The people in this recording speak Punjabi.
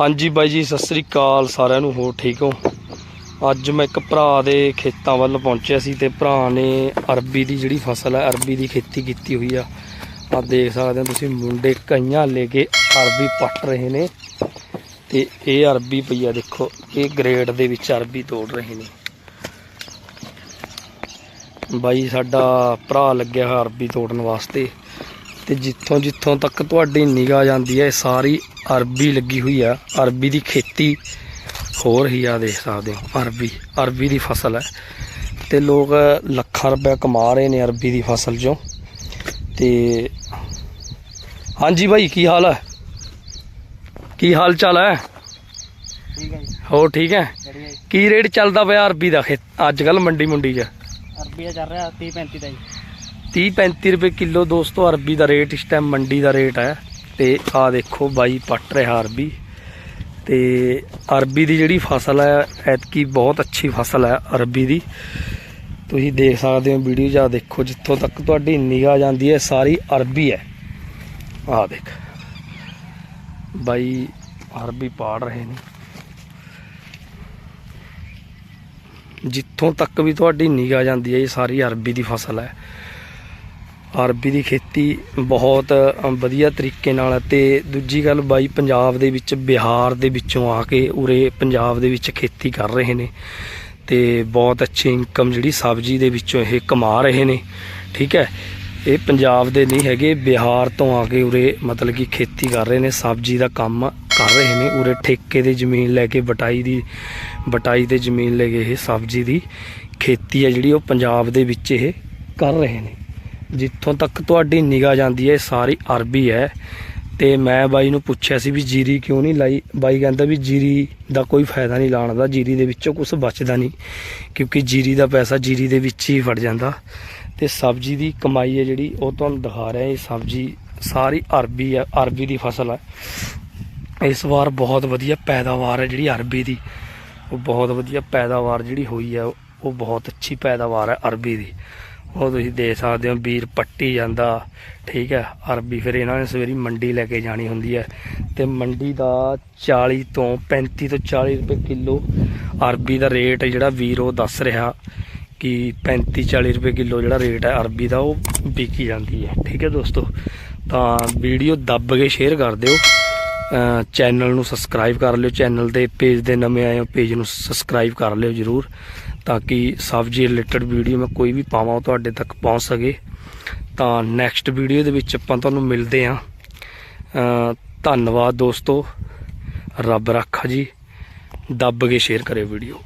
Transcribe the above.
ਹਾਂਜੀ ਬਾਈ ਜੀ, ਸਤਿ ਸ੍ਰੀ ਅਕਾਲ ਸਾਰਿਆਂ ਨੂੰ, ਹੋਰ ਠੀਕ ਹੋ? ਅੱਜ ਮੈਂ ਇੱਕ ਭਰਾ ਦੇ ਖੇਤਾਂ ਵੱਲ ਪਹੁੰਚਿਆ ਸੀ ਤੇ ਭਰਾ ਨੇ ਅਰਬੀ ਦੀ ਜਿਹੜੀ ਫਸਲ ਹੈ ਅਰਬੀ ਦੀ ਖੇਤੀ ਕੀਤੀ ਹੋਈ ਆ। ਆ ਦੇਖ ਸਕਦੇ ਹੋ ਤੁਸੀਂ, ਮੁੰਡੇ ਕਈਆਂ ਲੈ ਕੇ ਅਰਬੀ ਪੱਟ ਰਹੇ ਨੇ ਤੇ ਇਹ ਅਰਬੀ ਪਈ ਆ, ਦੇਖੋ, ਇਹ ਗ੍ਰੇਡ ਦੇ ਵਿੱਚ ਅਰਬੀ ਤੋੜ ਰਹੇ ਨੇ। ਬਾਈ ਸਾਡਾ ਭਰਾ ਲੱਗਿਆ ਹੋਇਆ ਅਰਬੀ ਤੋੜਨ ਵਾਸਤੇ। ਤੇ ਜਿੱਥੋਂ ਜਿੱਥੋਂ ਤੱਕ ਤੁਹਾਡੀ ਨਿਗਾਹ ਜਾਂਦੀ ਹੈ ਸਾਰੀ ਅਰਬੀ ਲੱਗੀ ਹੋਈ ਆ। ਅਰਬੀ ਦੀ ਖੇਤੀ ਹੋ ਰਹੀ ਆ ਦੇਖ ਸਕਦੇ ਹੋ। ਅਰਬੀ ਅਰਬੀ ਦੀ ਫਸਲ ਹੈ। ਤੇ ਲੋਕ ਲੱਖਾਂ ਰੁਪਏ ਕਮਾ ਰਹੇ ਨੇ ਅਰਬੀ ਦੀ ਫਸਲ ਚੋਂ। ਤੇ ਹਾਂਜੀ ਭਾਈ ਕੀ ਹਾਲ ਹੈ? ਕੀ ਹਾਲ ਚਾਲ ਹੈ? ਠੀਕ ਹੈ ਹੋਰ ਠੀਕ ਹੈ? ਕੀ ਰੇਟ ਚੱਲਦਾ ਪਿਆ ਅਰਬੀ ਦਾ ਅੱਜ ਕੱਲ ਮੰਡੀ ਮੁੰਡੀ 'ਚ। ਅਰਬੀ ਦਾ ਚੱਲ ਰਿਹਾ 30 35 ਦਾ ਜੀ। 30 35 ਰੁਪਏ ਕਿਲੋ ਦੋਸਤੋ, ਅਰਬੀ ਦਾ ਰੇਟ ਇਸ ਟਾਈਮ ਮੰਡੀ ਦਾ ਰੇਟ ਹੈ। ਤੇ ਆ ਦੇਖੋ ਬਾਈ ਪੱਟ ਰਿਹਾ ਅਰਬੀ। ਤੇ ਅਰਬੀ ਦੀ ਜਿਹੜੀ ਫਸਲ ਹੈ, ਐਤਕੀ ਬਹੁਤ ਅੱਛੀ ਫਸਲ ਹੈ ਅਰਬੀ ਦੀ। ਤੁਸੀਂ ਦੇਖ ਸਕਦੇ ਹੋ ਵੀਡੀਓ ਜਾਂ ਦੇਖੋ ਜਿੱਥੋਂ ਤੱਕ ਤੁਹਾਡੀ ਨਿਗਾਹ ਜਾਂਦੀ ਹੈ, ਸਾਰੀ ਅਰਬੀ ਹੈ। ਆ ਦੇਖ। ਬਾਈ ਅਰਬੀ ਪਾੜ ਰਹੇ ਨੇ। ਜਿੱਥੋਂ ਤੱਕ ਵੀ ਤੁਹਾਡੀ ਨਿਗਾਹ ਜਾਂਦੀ ਹੈ, ਇਹ ਸਾਰੀ ਅਰਬੀ ਦੀ ਫਸਲ ਹੈ। ਅਰਬੀ ਦੀ ਖੇਤੀ ਬਹੁਤ ਵਧੀਆ ਤਰੀਕੇ ਨਾਲ ਹੈ ਤੇ ਦੂਜੀ ਗੱਲ ਬਾਈ ਪੰਜਾਬ ਦੇ ਵਿੱਚ ਬਿਹਾਰ ਦੇ ਵਿੱਚੋਂ ਆ ਕੇ ਉਰੇ ਪੰਜਾਬ ਦੇ ਵਿੱਚ ਖੇਤੀ ਕਰ ਰਹੇ ਨੇ ਤੇ ਬਹੁਤ ਅੱਛੀ ਇਨਕਮ ਜਿਹੜੀ ਸਬਜ਼ੀ ਦੇ ਵਿੱਚੋਂ ਇਹ ਕਮਾ ਰਹੇ ਨੇ, ਠੀਕ ਹੈ? ਇਹ ਪੰਜਾਬ ਦੇ ਨਹੀਂ ਹੈਗੇ, ਬਿਹਾਰ ਤੋਂ ਆ ਕੇ ਉਰੇ ਮਤਲਬ ਕਿ ਖੇਤੀ ਕਰ ਰਹੇ ਨੇ, ਸਬਜ਼ੀ ਦਾ ਕੰਮ ਕਰ ਰਹੇ ਨੇ, ਉਰੇ ਠੇਕੇ ਦੇ ਜ਼ਮੀਨ ਲੈ ਕੇ ਬਟਾਈ ਦੀ, ਬਟਾਈ ਤੇ ਜ਼ਮੀਨ ਲੈ ਕੇ ਇਹ ਸਬਜ਼ੀ ਦੀ ਖੇਤੀ ਹੈ ਜਿਹੜੀ ਉਹ ਪੰਜਾਬ ਦੇ ਵਿੱਚ ਇਹ ਕਰ ਰਹੇ ਨੇ। ਜਿੱਥੋਂ ਤੱਕ ਤੁਹਾਡੀ ਨਿਗਾਹ ਜਾਂਦੀ ਹੈ, ਇਹ ਸਾਰੀ ਅਰਬੀ ਹੈ। ਤੇ ਮੈਂ ਬਾਈ ਨੂੰ ਪੁੱਛਿਆ ਸੀ ਵੀ ਜੀਰੀ ਕਿਉਂ ਨਹੀਂ ਲਾਈ? ਬਾਈ ਕਹਿੰਦਾ ਵੀ ਜੀਰੀ ਦਾ ਕੋਈ ਫਾਇਦਾ ਨਹੀਂ ਲਾਉਣ ਦਾ, ਜੀਰੀ ਦੇ ਵਿੱਚੋਂ ਕੁਝ ਬਚਦਾ ਨਹੀਂ, ਕਿਉਂਕਿ ਜੀਰੀ ਦਾ ਪੈਸਾ ਜੀਰੀ ਦੇ ਵਿੱਚ ਹੀ ਵੜ ਜਾਂਦਾ। ਤੇ ਸਬਜ਼ੀ ਦੀ ਕਮਾਈ ਹੈ ਜਿਹੜੀ, ਉਹ ਤੁਹਾਨੂੰ ਦਿਖਾ ਰਿਹਾ, ਇਹ ਸਬਜ਼ੀ ਸਾਰੀ ਅਰਬੀ ਹੈ, ਅਰਬੀ ਦੀ ਫਸਲ ਹੈ। ਇਸ ਵਾਰ ਬਹੁਤ ਵਧੀਆ ਪੈਦਾਵਾਰ ਹੈ ਜਿਹੜੀ ਅਰਬੀ ਦੀ। ਉਹ ਬਹੁਤ ਵਧੀਆ ਪੈਦਾਵਾਰ ਜਿਹੜੀ ਹੋਈ ਹੈ, ਉਹ ਬਹੁਤ ਅੱਛੀ ਪੈਦਾਵਾਰ ਹੈ ਅਰਬੀ ਦੀ। ਉਹ ਤੁਸੀਂ ਦੇਖ ਸਕਦੇ ਹੋ ਵੀਰ ਪੱਟੀ ਜਾਂਦਾ, ਠੀਕ ਹੈ, ਅਰਬੀ ਫਿਰ ਇਹਨਾਂ ਨੇ ਸਵੇਰੀ ਮੰਡੀ ਲੈ ਕੇ ਜਾਣੀ ਹੁੰਦੀ ਹੈ। ਤੇ ਮੰਡੀ ਦਾ 40 ਤੋਂ 35 ਤੋਂ 40 ਰੁਪਏ ਕਿਲੋ ਅਰਬੀ ਦਾ ਰੇਟ ਜਿਹੜਾ ਵੀਰ ਉਹ ਦੱਸ ਰਿਹਾ ਕਿ 35 40 ਰੁਪਏ ਕਿਲੋ ਜਿਹੜਾ ਰੇਟ ਹੈ ਅਰਬੀ ਦਾ, ਉਹ ਵਿਕੀ ਜਾਂਦੀ ਹੈ। ਠੀਕ ਹੈ ਦੋਸਤੋ, ਤਾਂ ਵੀਡੀਓ ਦੱਬ ਕੇ ਸ਼ੇਅਰ ਕਰ ਦਿਓ। ਚੈਨਲ ਨੂੰ ਸਬਸਕ੍ਰਾਈਬ ਕਰ ਲਿਓ, ਚੈਨਲ ਦੇ ਪੇਜ ਦੇ ਨਵੇਂ ਆਏ ਹੋ ਪੇਜ ਨੂੰ ਸਬਸਕ੍ਰਾਈਬ ਕਰ ਲਿਓ ਜਰੂਰ। ਤਾਂ ਕਿ ਸਬਜ਼ੀ ਰਿਲੇਟਡ ਵੀਡੀਓ ਮੈਂ ਕੋਈ ਵੀ ਪਾਵਾਂ ਉਹ ਤੁਹਾਡੇ ਤੱਕ ਪਹੁੰਚ ਸਕੇ। ਤਾਂ ਨੈਕਸਟ ਵੀਡੀਓ ਦੇ ਵਿੱਚ ਆਪਾਂ ਤੁਹਾਨੂੰ ਮਿਲਦੇ ਹਾਂ। ਧੰਨਵਾਦ ਦੋਸਤੋ। ਰੱਬ ਰੱਖਾ ਜੀ। ਦੱਬ ਕੇ ਸ਼ੇਅਰ ਕਰਿਓ ਵੀਡੀਓ